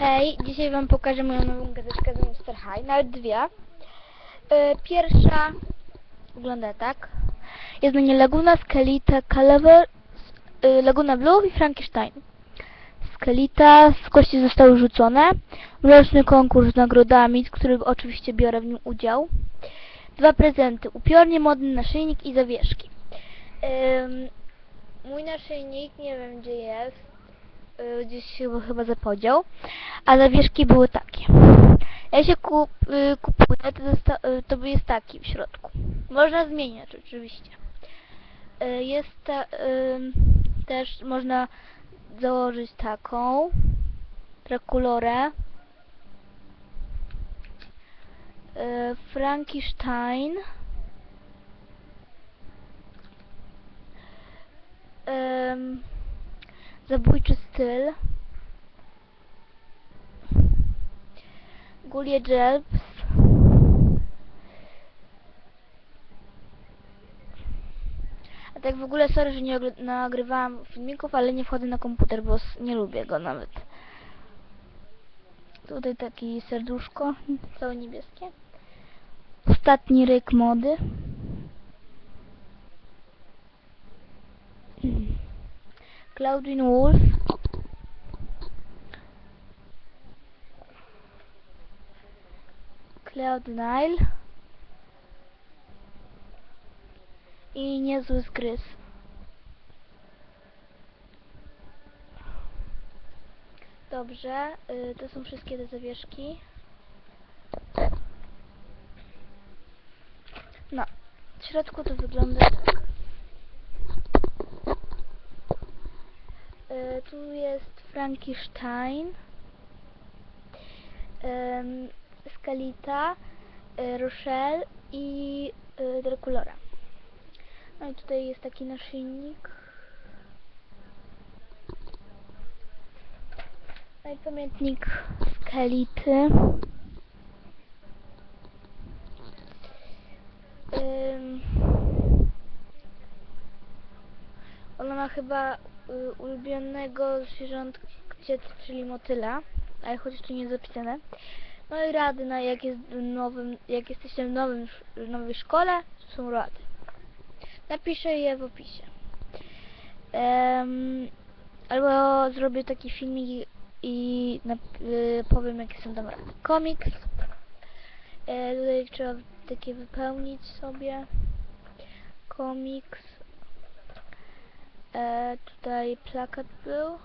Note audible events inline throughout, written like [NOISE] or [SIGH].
Hej, dzisiaj wam pokażę moją nową gazetkę z Monster High, nawet dwie. E, pierwsza wygląda tak. Jest na niej Laguna, Skelita, Calaver, e, Laguna Blue i Frankenstein. Skelita z kości zostały rzucone. Mroczny konkurs z nagrodami, z którego oczywiście biorę w nim udział. Dwa prezenty. Upiornie modny naszyjnik i zawieszki. Ym, mój naszyjnik, nie wiem gdzie jest. Y, gdzieś się chyba zapodział. A zawieszki były takie. Ja się kup, y, kupuję, to, y, to jest taki w środku. Można zmieniać oczywiście. Jest ta, też można założyć taką Draculorę. Y, Frankenstein. Ym, zabójczy styl. Gulie Jelps. A tak w ogóle sorry, że nie nagrywałam filmików, ale nie wchodzę na komputer, bo nie lubię go nawet. Tutaj taki serduszko, [LAUGHS] całe niebieskie. Ostatni ryk mody. Claudine Wolf. Cloud Nile. I niezły zgryz. Dobrze, y, to są wszystkie te zawieszki. No, w środku to wygląda tak. Y, tu jest Frankenstein, ym, Skalita, Rochelle i y, Draculora. No i tutaj jest taki naszyjnik. No i pamiętnik Skality. Ona ma chyba ulubionego zwierzątka, czyli motyla, ale chociaż tu nie jest zapisane. No i rady na jak jest nowym, jak jesteście w nowym, w nowej szkole, są rady. Napiszę je w opisie. Em, albo zrobię taki filmik i y, powiem jakie są tam rady. Komiks. E, tutaj trzeba takie wypełnić sobie. Komiks. E, tutaj plakat był.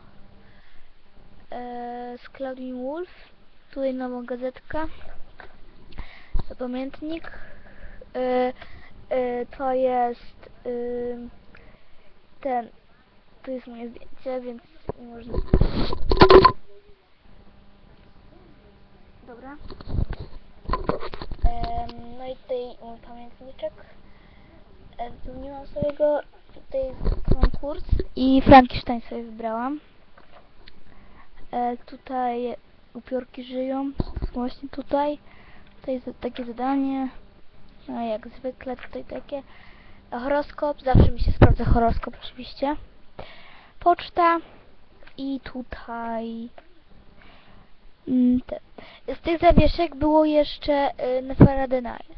E, z Claudine Wolf. Tutaj nową gazetkę. Zapamiętnik. E, e, to jest y, ten. Tu jest moje zdjęcie, więc nie można. Dobra. Em, no i tutaj mój pamiętniczek. E, Wypełniłam sobie go. Tutaj konkurs i Frankenstein sobie wybrałam. E, tutaj upiorki żyją. Właśnie tutaj. Tutaj jest takie zadanie. No jak zwykle tutaj takie. Horoskop. Zawsze mi się sprawdza horoskop oczywiście. Poczta. I tutaj mm. Z tych zawieszek było jeszcze y, Nile.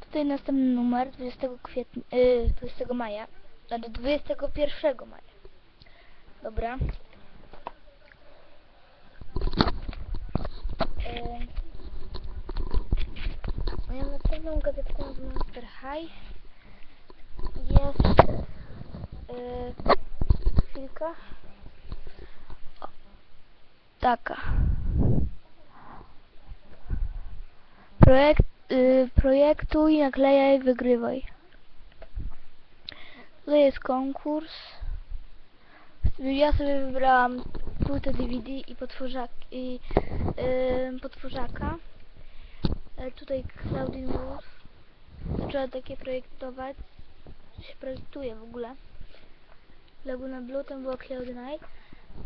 Tutaj następny numer 20 kwietnia, y, 20 maja, znaczy 21 maja. Dobra. Y, moją następną gazetką z Monster High jest y, chwilka. O, taka. Projekt, y, projektuj, naklejaj, wygrywaj. Tutaj jest konkurs. Ja sobie wybrałam płytę DVD i, potworzak, i y, potworzaka. E, tutaj Claudine Wolf. Trzeba takie projektować. się projektuje w ogóle. Laguna Blue, tam była Cloud9.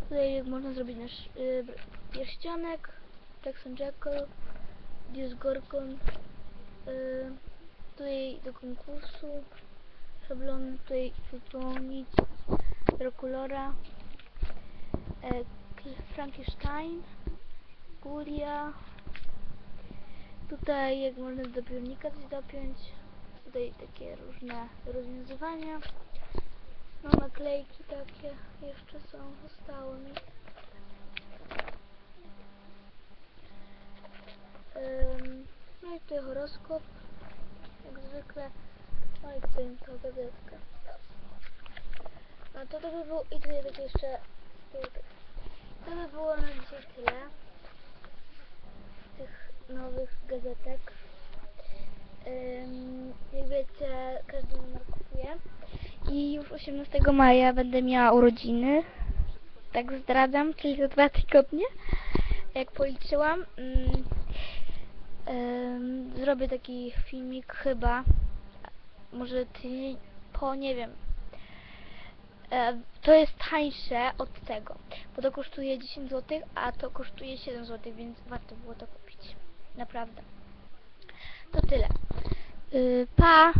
Tutaj można zrobić nasz y, pierścionek. Jackson Jackal. Z Gorgon. Y, tutaj do konkursu. Szablon tutaj wypełnić. Draculora. E, Frankenstein. folia. Tutaj jak można do pojemnika coś dopiąć. Tutaj takie różne rozwiązywania. No naklejki takie jeszcze są, zostały mi. No i tutaj horoskop, jak zwykle. Gazetka. No to to by było, i tutaj takie jeszcze. To by było na dzisiaj tyle. Tych nowych gazetek. Ym, jak wiecie, każdy numer kupuje. I już 18 maja będę miała urodziny. Tak zdradzam, czyli za dwa tygodnie. Jak policzyłam. ym, ym, zrobię taki filmik chyba. Może tydzień po, nie wiem. E, to jest tańsze od tego, bo to kosztuje 10 zł, a to kosztuje 7 zł, więc warto było to kupić. Naprawdę. To tyle. Y, pa!